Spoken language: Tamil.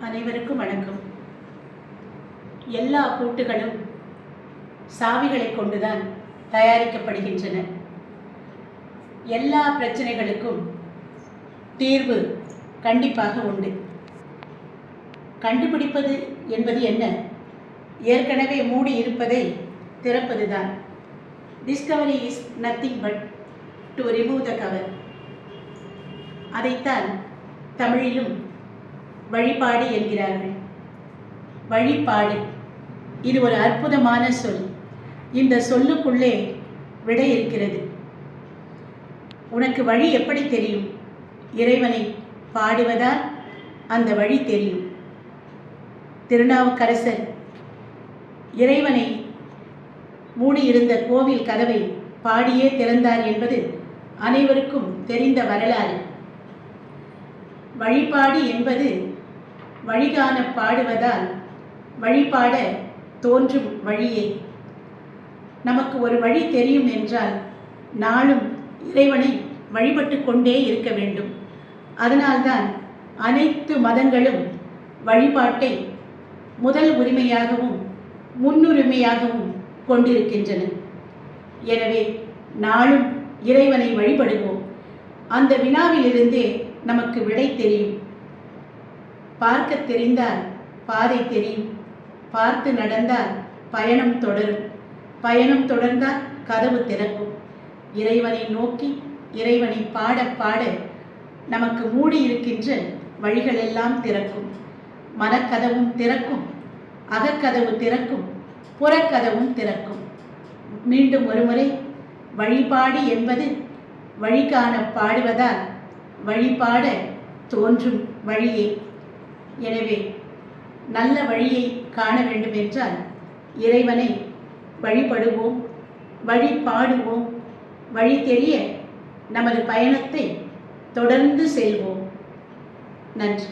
அனைவருக்கும் வணக்கம். எல்லா கூட்டுகளும் சாவிகளை கொண்டுதான் தயாரிக்கப்படுகின்றன. எல்லா பிரச்சனைகளுக்கும் தீர்வு கண்டிப்பாக உண்டு. கண்டுபிடிப்பது என்பது என்ன? ஏற்கனவே மூடி இருப்பதை திறப்பதுதான். Discovery is nothing but to remove the cover அதைத்தான் தமிழிலும் வழிபாடு என்கிறார்கள். வழிபாடு. இது ஒரு அற்புதமான சொல். இந்த சொல்லுக்குள்ளே விடை இருக்கிறது. உனக்கு வழி எப்படி தெரியும்? இறைவனை பாடுவதால் அந்த வழி தெரியும். திருநாவுக்கரசர் இறைவனை மூடியிருந்த கோவில் கதவை பாடியே திறந்தார் என்பது அனைவருக்கும் தெரிந்த வரலாறு. வழிபாடு என்பது வழிகாண பாடுவதால் வழிபாட தோன்றும் வழியே. நமக்கு ஒரு வழி தெரியும் என்றால் நாளும் இறைவனை வழிபட்டு கொண்டே இருக்க வேண்டும். அதனால்தான் அனைத்து மதங்களும் வழிபாட்டை முதல் உரிமையாகவும் முன்னுரிமையாகவும் கொண்டிருக்கின்றன. எனவே நாளும் இறைவனை வழிபடுவோம். அந்த வினாவிலிருந்தே நமக்கு விடை தெரியும். பார்க்க தெரிந்தால் பாதை தெரியும். பார்த்து நடந்தால் பயணம் தொடரும். பயணம் தொடர்ந்தால் கதவு திறக்கும். இறைவனை நோக்கி இறைவனை பாட பாட நமக்கு மூடி இருக்கின்ற வழிகளெல்லாம் திறக்கும். மனக்கதவும் திறக்கும். அகக்கதவு திறக்கும். புறக்கதவும் திறக்கும். மீண்டும் ஒருமுறை வழிபாடு என்பது வழிகாண பாடுவதால் வழிபாட தோன்றும் வழியே. எனவே நல்ல வழியை காண வேண்டுமென்றால் இறைவனை வழிபடுவோம் வழிபாடுவோம் வழி தெரிய நமது பயணத்தை தொடர்ந்து செல்வோம். நன்றி.